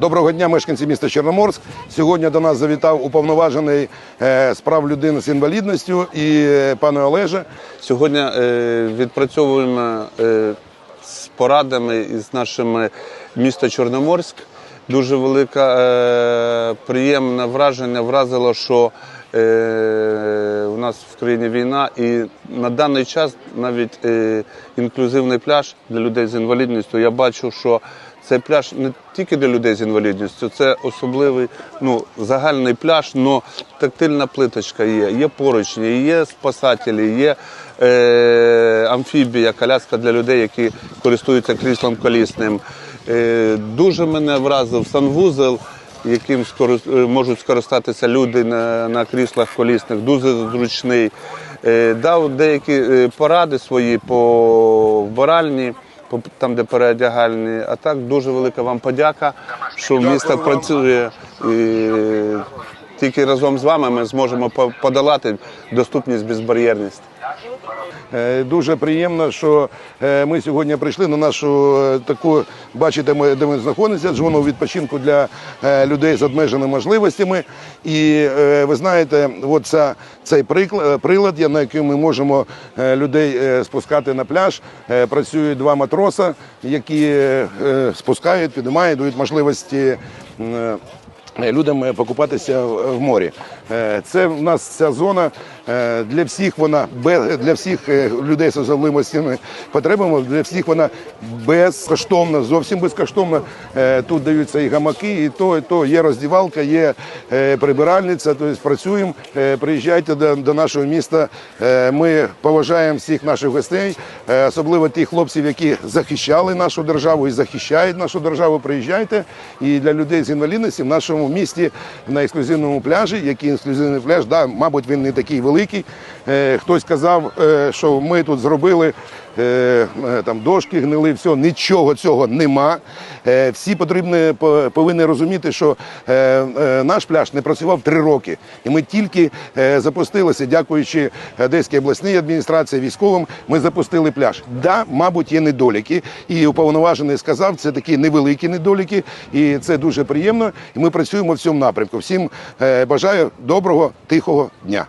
Доброго дня, мешканці міста Чорноморськ. Сьогодні до нас завітав уповноважений е, з прав людини з інвалідністю і е, пане Олеже. Сьогодні е, відпрацьовуємо е, з порадами із нашими міста Чорноморськ. Дуже велике е, приємне враження вразило, що е, у нас в країні війна, і на даний час навіть е, інклюзивний пляж для людей з інвалідністю. Я бачу, що цей пляж не тільки для людей з інвалідністю, це особливий ну, загальний пляж, але тактильна плиточка є, є поручні, є спасателі, є е, амфібія, коляска для людей, які користуються кріслом колісним. Е, дуже мене вразив санвузел, яким е, можуть скористатися люди на, на кріслах колісних, дуже зручний. Е, дав деякі е, поради свої по вбиральні, по- там, де переодягальні. А так дуже велика вам подяка, що місто працює. І тільки разом з вами ми зможемо подолати доступність безбар'єрність. Е, Дуже приємно, що е, ми сьогодні прийшли на нашу е, таку, бачите, ми, де ми знаходимося, зону відпочинку для людей з обмеженими можливостями. І ви знаєте, от ця, цей прилад, на який ми можемо людей спускати на пляж. Працюють два матроса, які спускають, піднімають, дають можливості. Е, людям е, покупатися в в морі. Е, Це в нас ця зона е, для всіх вона для всіх е, людей з особливостями потребами, для всіх вона безкоштовна, зовсім безкоштовна. Е, Тут даються і гамаки, і то, і то є роздівалка, є е, прибиральниця. Тобто працюємо. Е, Приїжджайте до, до нашого міста. Е, Ми поважаємо всіх наших гостей, е, особливо тих хлопців, які захищали нашу державу і захищають нашу державу. Приїжджайте. І для людей з інвалідністю в нашому місті на ексклюзивному пляжі, який ексклюзивний пляж, да, мабуть, він не такий великий. Е, Хтось казав, е, що ми тут зробили. е, Там дошки гнили, все, нічого цього нема. Всі потрібні повинні розуміти, що наш пляж не працював три роки, і ми тільки запустилися, дякуючи Одеській обласній адміністрації, військовим, ми запустили пляж. Да, мабуть, є недоліки, і уповноважений сказав, це такі невеликі недоліки, і це дуже приємно. І ми працюємо в цьому напрямку. Всім е, бажаю доброго, тихого дня.